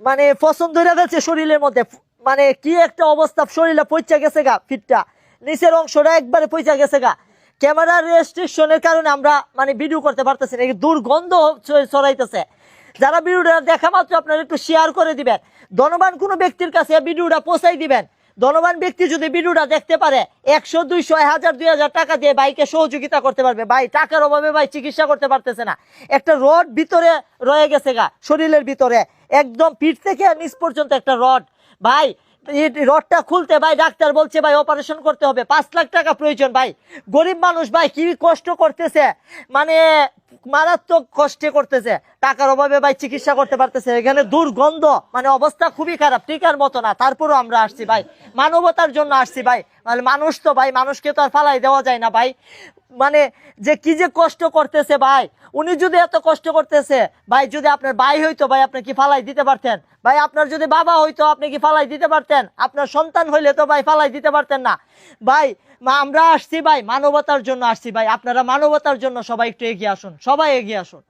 মানে পছন্দ হয়ে গেছে শরীরের মধ্যে। মানে কি একটা অবস্থা, শরীরে পচা গেছে গা, ফিটটা। নিচের অংশটা একবারে পচা গেছে গা। ক্যামেরার রেস্ট্রিকশনের কারণে আমরা মানে ভিডিও করতে পারতেছি না দুর্গন্ধ ছড়াইতেছে। যারা ভিডিওটা দেখা মাত্র আপনারা একটু শেয়ার করে দিবেন। ধনবান কোনো ব্যক্তির কাছে ভিডিওটা পৌঁছাই দিবেন। ধনবান ব্যক্তি যদি ভিডিওটা দেখতে পারে, একশো, দুইশো, এক হাজার, দুই হাজার টাকা দিয়ে বাইকে সহযোগিতা করতে পারবে। ভাই, টাকার অভাবে ভাই চিকিৎসা করতে পারতেছে না। একটা রড ভিতরে রয়ে গেছে গা, শরীরের ভিতরে। একদম পিঠ থেকে নিচ পর্যন্ত একটা রড। ভাই রডটা খুলতে ভাই ডাক্তার বলছে, ভাই অপারেশন করতে হবে। পাঁচ লাখ টাকা প্রয়োজন ভাই। গরিব মানুষ ভাই কি কষ্ট করতেছে? মানে মারাত্মক কষ্টে করতেছে। টাকার অভাবে ভাই চিকিৎসা করতে পারতেছে। এখানে দুর্গন্ধ মানে অবস্থা খুবই খারাপ। টিকার মতো না। তারপরও আমরা আসছি ভাই। মানবতার জন্য আসছি ভাই। মানে মানুষ তো ভাই, মানুষকে তো আর ফালাই দেওয়া যায় না ভাই। মানে যে কি যে কষ্ট করতেছে ভাই। উনি যদি এত কষ্ট করতেছে, ভাই যদি আপনার ভাই হইতো, ভাই আপনি কি ফালাই দিতে পারতেন? ভাই আপনার যদি বাবা হইতো, আপনি কি ফালাই দিতে পারতেন? আপনার সন্তান হইলে তো ভাই ফালাই দিতে পারতেন না। ভাই আমরা আসছি ভাই। মানবতার জন্য আসছি ভাই। আপনারা মানবতার জন্য সবাই একটু এগিয়ে আসুন। সবাই এগিয়ে আসুন।